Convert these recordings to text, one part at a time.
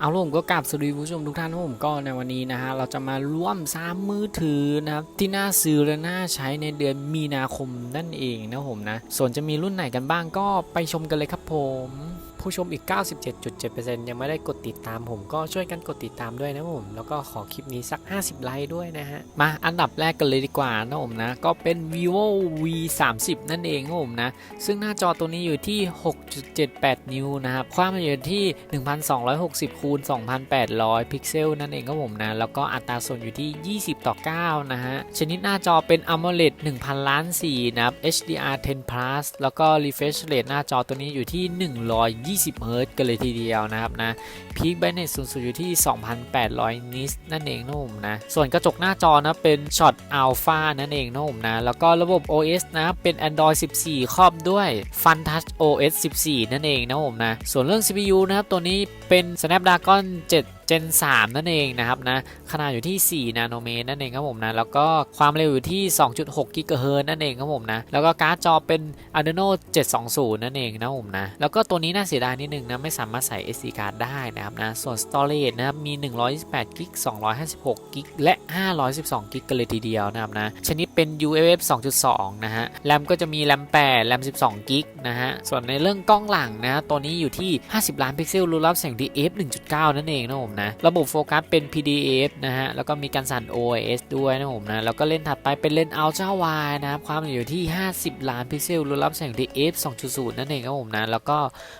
เอาล่ะผมก็กลับสวัสดีผู้ชมทุกท่านนะผมก็ในวันนี้นะฮะเราจะมาร่วมซ้ำมือถือนะครับที่น่าซื้อและน่าใช้ในเดือนมีนาคมนั่นเองนะผมนะส่วนจะมีรุ่นไหนกันบ้างก็ไปชมกันเลยครับผม ผู้ชมอีก 97.7%ยังไม่ได้กดติดตามผมก็ช่วยกันกดติดตามด้วยนะผม แล้วก็ขอคลิปนี้สัก 50 ไลค์ด้วยนะฮะ มาอันดับแรกกันเลยดีกว่านะผมนะ ก็เป็น vivo v 3 0นั่นเองนะผมนะ ซึ่งหน้าจอตัวนี้อยู่ที่ 6.78 นิ้วนะครับ ความละเอียดที่ 1260คูณ2800 พิกเซลนั่นเองครับผมนะ แล้วก็อัตราส่วนอยู่ที่ 20 ต่อ 9 นะฮะ ชนิดหน้าจอเป็น AMOLED 1000 ล้านสีนะครับ HDR 10 plus แล้วก็ refresh rate หน้าจอตัวนี้อยู่ที่ 120 20 เฮิร์ตซ์กันเลยทีเดียวนะครับนะพีคไบนเนสสูงสุดอยู่ที่ 2,800 นิสนั่นเองนะผมนะ ส่วนกระจกหน้าจอนะเป็นช็อตอัลฟานั่นเองนะผมนะ แล้วก็ระบบ OS นะเป็น Android 14 ครอบด้วย Fun Touch OS 14 นั่นเองนะผมนะ ส่วนเรื่อง CPU นะครับ ตัวนี้เป็น Snapdragon 7 Gen 3 นั่นเองนะครับนะขนาดอยู่ที่ 4 นาโนเมตรนั่นเองครับผมนะแล้วก็ความเร็วอยู่ที่ 2.6 กิกะเฮิรตซ์นั่นเองครับผมนะแล้วก็การ์ดจอเป็น Adreno 720 นั่นเองนะผมนะแล้วก็ตัวนี้น่าเสียดายนิดนึงนะไม่สามารถใส่ SD card ได้นะครับนะส่วน storage นะครับมี 128 กิก 256 กิก และ 512 กิกกันเลยทีเดียวนะครับนะชนิดเป็น UFF 2.2 นะฮะแรมก็จะมีแรม 8 แรม 12 กิกนะฮะส่วนในเรื่องกล้องหลังนะตัวนี้อยู่ที่ 50 ล้านพิกเซลรูรับแสง DF 1.9 นั่นเองนะผมนะ ระบบโฟกัสเป็น PDF นะฮะ แล้วก็มีการสั่น OIS ด้วยนะผมนะ แล้วก็เล่นถัดไปเป็นเลนส์ Ultra Wide นะครับ ความละเอียดอยู่ที่ 50 ล้านพิกเซลรูรับแสง DF 2.0 นั่นเองครับผมนะ แล้วก็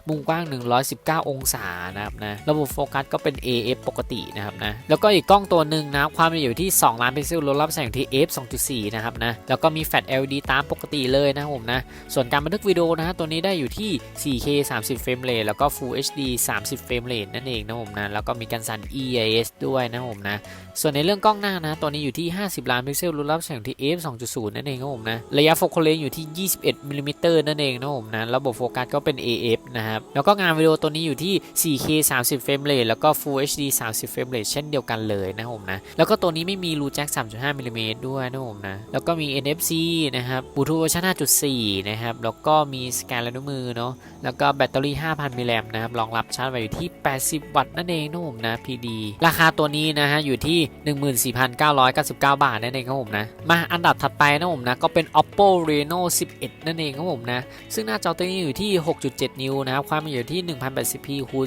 มุมกว้าง 119 องศานะครับนะ ระบบโฟกัสก็เป็น AF ปกตินะครับนะ แล้วก็อีกกล้องตัวหนึ่งนะความละเอียดอยู่ที่ 2 ล้านพิกเซลรูรับแสง TF 2.4 นะครับนะ แล้วก็มีแฟลช LED ตามปกติเลยนะครับผมนะ ส่วนการบันทึกวิดีโอนะฮะตัวนี้ได้อยู่ที่ 4K 30 เฟรมเรทแล้วก็ Full HD 30 เฟรมเรทนั่นเองนะผมนะ แล้วก็มีการสัน EIS ด้วยนะผมนะ ส่วนในเรื่องกล้องหน้านะ ตัวนี้อยู่ที่ 50 ล้านพิกเซลรูรับแสงที่ f 2.0 นั่นเองครับผมนะ ระยะโฟกัสเลนส์อยู่ที่ 21มิลลิเมตรนั่นเองนะผมนะ ระบบโฟกัสก็เป็น AF นะครับ แล้วก็งานวิดีโอตัวนี้อยู่ที่ 4K 30 เฟรมเรทแล้วก็ Full HD 30 เฟรมเรทเช่นเดียวกันเลยนะผมนะ แล้วก็ตัวนี้ไม่มีรูแจ็ค3.5มิลลิเมตรด้วยนะผมนะ แล้วก็มี NFC นะครับบลูทูธเวอร์ชัน5.4 นะครับ แล้วก็มีสแกนลายนิ้วมือเนาะ แล้วก็แบตเตอรี่ 5,000มิลลิแอมป์นะครับ รองรับชาร์จไว้อยู่ที่ 80 วัตต์นั่นเองนะผมนะ PD ราคาตัวนี้นะฮะอยู่ที่ 14,999 บาทนั่นเองครับผมนะ มาอันดับถัดไปนะผมนะก็เป็น Oppo Reno 11 นั่นเองครับผมนะ ซึ่งหน้าจอตัวนี้อยู่ที่ 6.7 นิ้วนะครับ ความละเอียดที่ 1080p คูณ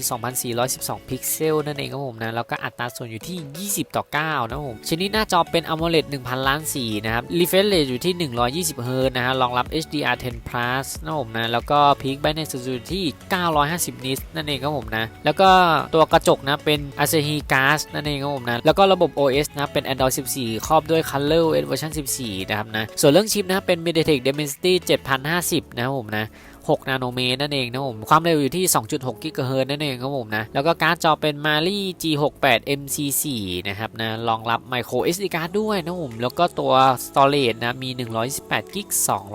2412 พิกเซลนั่นเองครับผมนะ แล้วก็อัตราส่วนอยู่ที่ 20 ต่อ 9 นะครับผมชนิดหน้าจอเป็น AMOLED 1000 ล้านสีนะครับ refresh rate อยู่ที่ 120 Hz นะฮะรองรับ HDR 10 plus นะครับผมนะ แล้วก็ peak brightness สูงสุดอยู่ที่ 950 นิตนั่นเองครับผมนะ แล้วก็ตัวกระจกนะเป็น Asahi Glass นั่นเองครับผมนะ แล้วก็ระบบ OS นะเป็น Android 14 ครอบด้วย Color OS เวอร์ชัน14 นะครับนะ ส่วนเรื่องชิปนะเป็น MediaTek Dimensity 7050 นะครับผมนะ6 นาโนเมตรนั่นเองนะผม ความเร็วอยู่ที่ 2.6 กิกะเฮิร์ตซ์นั่นเองครับผมนะ แล้วก็การ์ดจอเป็น Mali G68 MC4 นะครับนะ รองรับ Micro SD card ด้วยนะผม แล้วก็ตัว Storage นะ มี 128 กิก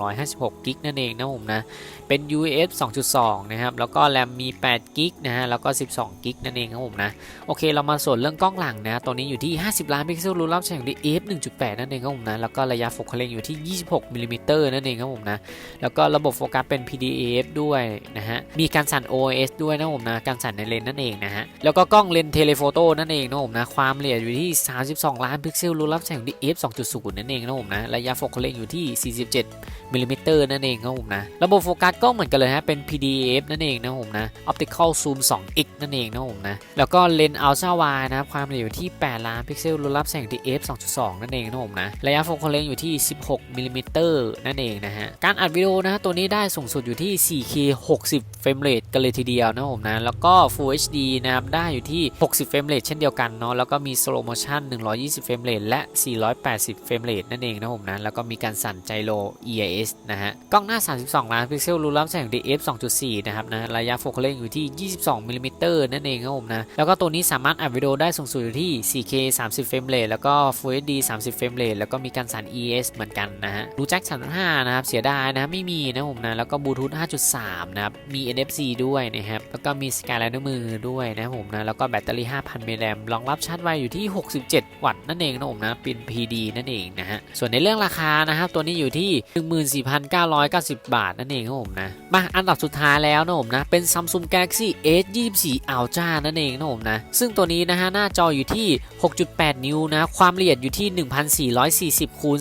256 กิกนั่นเองนะผมนะ เป็น UFS 2.2 นะครับ แล้วก็แรมมี8กิกนะฮะ แล้วก็ 12กิกนั่นเองครับผมนะ โอเค เรามาส่วนเรื่องกล้องหลังนะ ตัวนี้อยู่ที่ 50 ล้านพิกเซลรูรับแสงดี f 1.8 นั่นเองครับผมนะ แล้วก็ระยะโฟกัสเลนส์อยู่ที่ 26มิลลิเมตรนั่นเองครับผมนะ แล้วก็ระบบโฟกัสเป็น PDAF ด้วยนะฮะ มีการสั่น OIS ด้วยนะผมนะ การสั่นในเลนส์นั่นเองนะฮะ แล้วก็กล้องเลนส์เทเลโฟโต้นั่นเองนะผมนะ ความละเอียดอยู่ที่ 32 ล้านพิกเซลรูรับแสงดี f 2.0 นั่นเองนะผมนะ ระยะโฟกัสเลนส์อยู่ที่ 47มิลลิเมตรนั่นเองครับผมนะ ระบบโฟกัสก็เหมือนกันเลยฮะเป็น PDF นั่นเองนะผมนะ Optical Zoom 2x นั่นเองนะผมนะ แล้วก็เลนส์ Ultra Wide นะครับความละเอียดอยู่ที่ 8 ล้านพิกเซลรูรับแสงดี f 2.2 นั่นเองนะผมนะ ระยะโฟกัสเลนส์อยู่ที่ 16มิลลิเมตรนั่นเองนะฮะ การอัดวิดีโอนะฮะตัวนี้ได้สูงสุดอยู่ที่ 4K 60 เฟรมเรทกันเลยทีเดียวนะผมนะ แล้วก็ Full HD นะครับได้อยู่ที่ 60 เฟรมเรทเช่นเดียวกันเนาะแล้วก็มี Slow Motion 120 เฟรมเรทและ 480 เฟรมเรทนั่นเองนะผมนะแล้วก็มีการสั่นไจโร EIS นะฮะกล้องหน้า 32 ล้านพิกเซลรูรับแสง DF 2.4 นะครับนะระยะโฟกัสเลนส์อยู่ที่ 22มิลลิเมตรนั่นเองครับผมนะแล้วก็ตัวนี้สามารถอัดวิดีโอได้สูงสุดอยู่ที่ 4K 30เฟรมเรทแล้วก็ Full HD 30เฟรมเรทแล้วก็มีการสั่น ES เหมือนกันนะฮะรูแจ็ค3.5 นะครับเสียดายนะไม่มีนะผมนะแล้วก็บลูทูธ5.3 นะครับมี NFC ด้วยนะครับแล้วก็มีสแกนลายนิ้วมือด้วยนะผมนะแล้วก็แบตเตอรี่ 5,000มิลลิแอมป์รองรับชาร์จไวอยู่ที่ 67 วัตต์นั่นเองนะผมนะเป็น PD นั่นเองนะฮะส่วนในเรื่องราคานะครับตัวนี้อยู่ที่ 14,990 บาทนั่นเองครับผมนะ มาอันดับสุดท้ายแล้วนะผมนะ เป็น Samsung Galaxy S 24 Ultra นั่นเองนะผมนะ ซึ่งตัวนี้นะฮะหน้าจออยู่ที่ 6.8 นิ้วนะ ความละเอียดอยู่ที่ 1440คูณ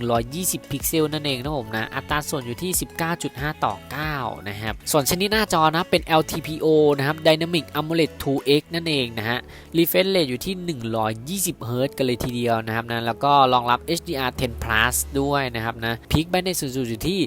3120 พิกเซลนั่นเองนะผมนะ อัตราส่วนอยู่ที่ 19.5 ต่อ 9 นะครับ ส่วนชนิดหน้าจอนะ เป็น LTPO นะครับ Dynamic AMOLED 2X นั่นเองนะฮะ refresh rate อยู่ที่ 120 Hz กันเลยทีเดียวนะครับนะ แล้วก็รองรับ HDR 10 plus ด้วยนะครับนะ Peak brightness สูงสุดอยู่ที่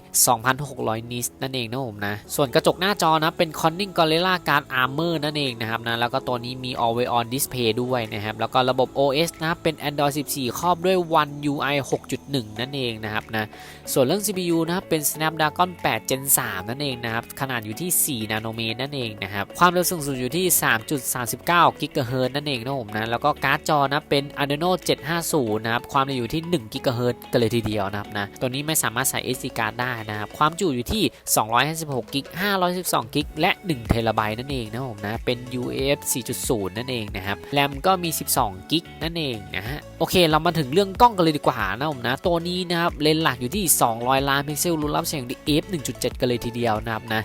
2,600 nits นั่นเองนะผมนะ ส่วนกระจกหน้าจอนะเป็น Corning Gorilla Glass Armor นั่นเองนะครับนะแล้วก็ตัวนี้มี Always On Display ด้วยนะครับ แล้วก็ระบบ OS นะเป็น Android 14 ครอบด้วย One UI 6.1 นั่นเองนะครับนะส่วนเรื่อง CPU นะครับเป็น Snapdragon 8 Gen 3 นั่นเองนะครับขนาดอยู่ที่ 4 นาโนเมตรนั่นเองนะครับความเร็วสูงสุดอยู่ที่ 3.39 GHz นั่นเองนะผมนะแล้วก็การ์ดจอนะเป็น Adreno 750 นะครับความเร็วอยู่ที่1 GHz กันเลยทีเดียวนะครับนะตัวนี้ไม่สามารถใส่ SD card ได้นะครับความจุอยู่ที่256กิก512กิกและ1 t b นั่นเองนะผมนะ เป็น UEF 4.0 นั่นเองนะครับแรมก็มี 12กิกนั่นเองนะฮะโอเค เรามาถึงเรื่องกล้องกันเลยดีกว่านะผมนะ ตัวนี้นะครับเลนส์หลักอยู่ที่ 200 ล้านพิกเซลรูนรับแสงดี f 1.7 กันเลยทีเดียวนะครับนะ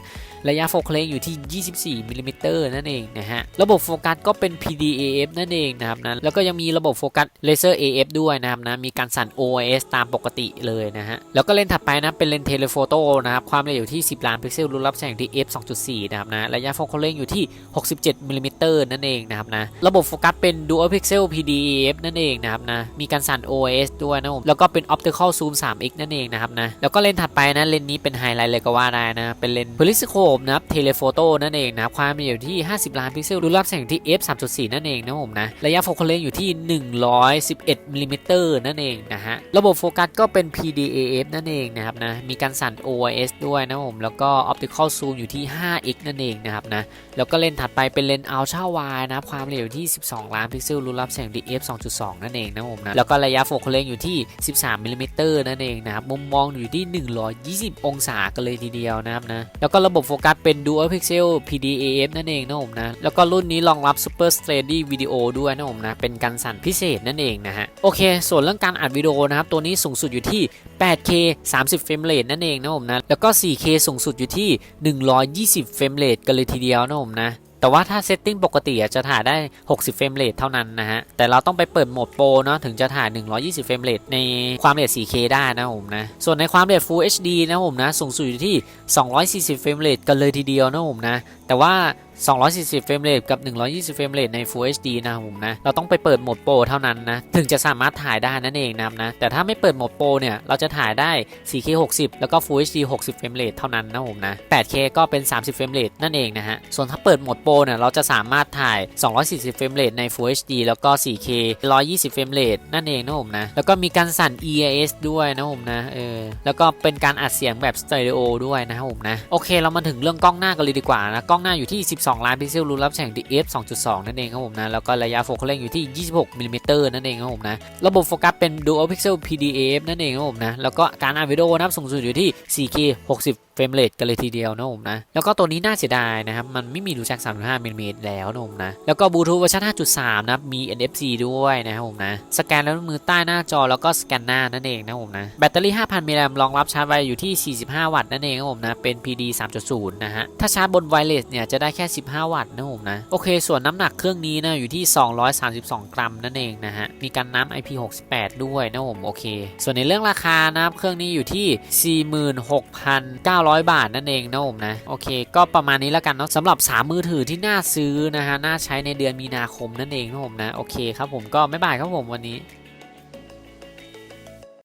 ระยะโฟกัสอยู่ที่ 24มิลลิเมตรนั่นเองนะฮะ ระบบโฟกัสก็เป็น PDAF นั่นเองนะครับนะแล้วก็ยังมีระบบโฟกัสเลเซอร์ AF ด้วยนะครับนะ มีการสั่น OIS ตามปกติเลยนะฮะ แล้วก็เลนส์ถัดไปนะเป็นเลนส์เทเลโฟโต้นะครับ ความละเอียดอยู่ที่ 10 ล้านพิกเซลรุ่นรับแสงที่ f 2.4 นะครับนะ ระยะโฟกัสอยู่ที่ 67มิลลิเมตรนั่นเองนะครับนะ ระบบโฟกัสเป็น Dual Pixel PDAF นั่นเองนะครับนะ มีการสั่น OIS ด้วยนะผมแล้วก็เป็น Optical Zoom 3x นั่นเองนะครับนะ แล้วก็เลนส์ถัดไปนะเลนส์นี้เป็นไฮไลท์เลยก็ว่าได้นะ เป็นเลนส์ Periscope นะครับเทเลโฟโต้นั่นเองนะความละเอียดที่ 50 ล้านพิกเซลรุ่นรับแสงที่ f 3.4 นั่นเองนะผมนะ ระยะโฟกัสเลนอยู่ที่ 111มิลลิเมตรนั่นเองนะฮะ ระบบโฟกัสก็เป็น PDAF นั่นเองนะครับนะ มีการสั่น OIS ด้วยนะผม แล้วก็ Optical Zoom อยู่ที่ 5x นั่นเองนะครับนะ แล้วก็เลนส์ถัดไปเป็นเลนส์ Ultra Wide นะความละเอียดที่ 12 ล้านพิกเซลรุ่นรับแสงที่ f 2.2 นั่นเองนะผมนะ แล้วก็ระยะโฟกัสเลนอยู่ที่ 13มิลลิเมตรนั่นเองนะครับ มุมมองอยู่ที่ 120 องศากันเลยทีเดียวนะครับนะ แล้วก็ระบบโฟกัสเป็น Dual Pixel PDAF นั่นเองนะผมนะ แล้วก็รุ่นนี้รองรับ Super Steady Video ด้วยนะผมนะ เป็นการสั่นพิเศษนั่นเองนะฮะ โอเค ส่วนเรื่องการอัดวิดีโอนะครับ ตัวนี้สูงสุดอยู่ที่ 8K 30 เฟรมเรทนั่นเองนะผมนะ แล้วก็ 4K สูงสุดอยู่ที่ 120 เฟรมเรทกันเลยทีเดียวนะผมนะ แต่ว่าถ้าเซตติ้งปกติจะถ่ายได้ 60 เฟรมเรทเท่านั้นนะฮะ แต่เราต้องไปเปิดโหมดโปรเนาะถึงจะถ่าย 120 เฟรมเรทในความละเอียด 4K ได้นะผมนะ ส่วนในความละเอียด Full HD นะผมนะ สูงสุดอยู่ที่ 240 เฟรมเรทกันเลยทีเดียวนะผมนะ แต่ว่า240 เฟรมเรทกับ 120 เฟรมเรทใน Full HD นะครับผมนะ เราต้องไปเปิดโหมดโปรเท่านั้นนะ ถึงจะสามารถถ่ายได้นั่นเองนะครับนะ แต่ถ้าไม่เปิดโหมดโปรเนี่ย เราจะถ่ายได้ 4K 60 แล้วก็ Full HD 60 เฟรมเรทเท่านั้นนะผมนะ 8K ก็เป็น 30 เฟรมเรทนั่นเองนะฮะ ส่วนถ้าเปิดโหมดโปรเนี่ย เราจะสามารถถ่าย 240 เฟรมเรทใน Full HD แล้วก็ 4K 120 เฟรมเรทนั่นเองนะผมนะ แล้วก็มีการสั่น EIS ด้วยนะผมนะ เออ แล้วก็เป็นการอัดเสียงแบบสเตอริโอด้วยนะครับผมนะ โอเค เรามาถึงเรื่องกล้องหน้ากันเลยดีกว่านะ กล้องหน้าอยู่ที่12 ล้านพิกเซลรูรับแสงที่ f 2.2 นั่นเองครับผมนะ แล้วก็ระยะโฟกัสอยู่ที่ 26มิลลิเมตรนั่นเองครับผมนะ ระบบโฟกัสเป็น Dual Pixel PDAF นั่นเองครับผมนะ แล้วก็การอัดวิดีโอนะครับสูงสุดอยู่ที่ 4K 60เฟรมเรทกันเลยทีเดียวนะผมนะ แล้วก็ตัวนี้น่าเสียดายนะครับ มันไม่มีรูแจ็ค35มิลลิเมตรแล้วนะผมนะ แล้วก็บลูทูธเวอร์ชัน5.3 นะครับมี NFC ด้วยนะครับผมนะ สแกนแล้วมือใต้หน้าจอแล้วก็สแกนหน้านั่นเองนะผมนะ แบตเตอรี่ 5,000 มิลลิแอมป์รองรับชาร์จไวอยู่ที่ 45 วัตต์นั่นเองครับผมนะ เป็น PD 3.0 นะฮะ ถ้าชาร์จบนไวเลสเนี่ยจะได้แค่ 15 วัตต์นะผมนะ โอเค ส่วนน้ำหนักเครื่องนี้นะอยู่ที่ 232 กรัมนั่นเองนะฮะ มีกันน้ำ IP68 ด้วยนะผมโอเค ส่วนในเรื่องราคานะครับเครื่องนี้อยู่ที่ 46,900บาทนั่นเองนะผมนะโอเค ก็ประมาณนี้แล้วกันเนาะสำหรับ 3 มือถือที่น่าซื้อนะฮะน่าใช้ในเดือนมีนาคมนั่นเองนะผมนะโอเคครับผมก็ไม่บายครับผมวันนี้